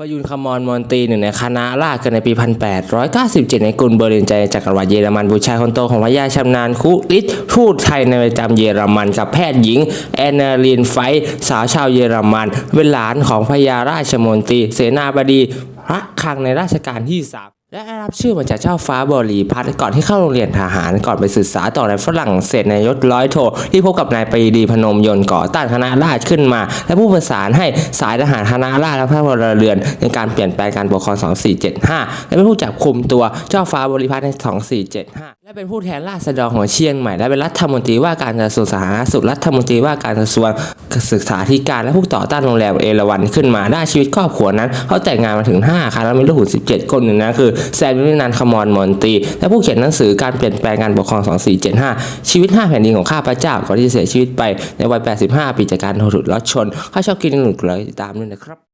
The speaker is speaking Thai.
ประยุนคำมอนมอนตีหนึ่งในคณะราษฎรเกิดในปี 1897 ในกรุงเบอร์ลินใจจักรวรรดิเยอรมันบุตรชายคนโตของพระยาชำนาญคุริตทูตไทยในประจำเยอรมันกับแพทย์หญิง แอนนาลีนไฟท์สาวชาวเยอรมัน เป็นหลานของพระยาราชมนตรี เสนาบดี พระคลังในราชการที่สาม และได้รับชื่อมาจากเจ้าฟ้าบริพัตรก่อนที่เข้าโรงเรียนทหารก่อนไปศึกษาต่อในฝรั่งเศสในยศร้อยโท ที่พบกับนายปรีดีพนมยนต์ก่อตั้งคณะราษฎรขึ้นมา และผู้ประสานให้สายทหารคณะราษฎรและพระพลเรือน ในการเปลี่ยนแปลงการปกครอง 2475 และเป็นผู้จับคุมตัวเจ้าฟ้าบริพัตรใน 2475 และเป็นผู้แทนราษฎรของเชียงใหม่ และเป็นรัฐมนตรีว่าการกระทรวงสาธารณสุขรัฐมนตรีว่าการกระทรวงศึกษาธิการและผู้ต่อต้านโรงแรมเอราวันขึ้นมาได้ชีวิตครอบครัวนั้นเขาแต่งงานมาถึง 5ครั้งแล้วมีลูกถึง17 คนหนึ่งนะคือแซมวินันท์คมรมนตีและผู้เขียนหนังสือการเปลี่ยนแปลงการปกครอง 2475 ชีวิต 5 แผ่นดินของข้าพเจ้าก่อนที่จะเสียชีวิตไปในวัย 85 ปีจากการถูกรถชน ข้าชอบกินหนุกเลยตามด้วยนะครับ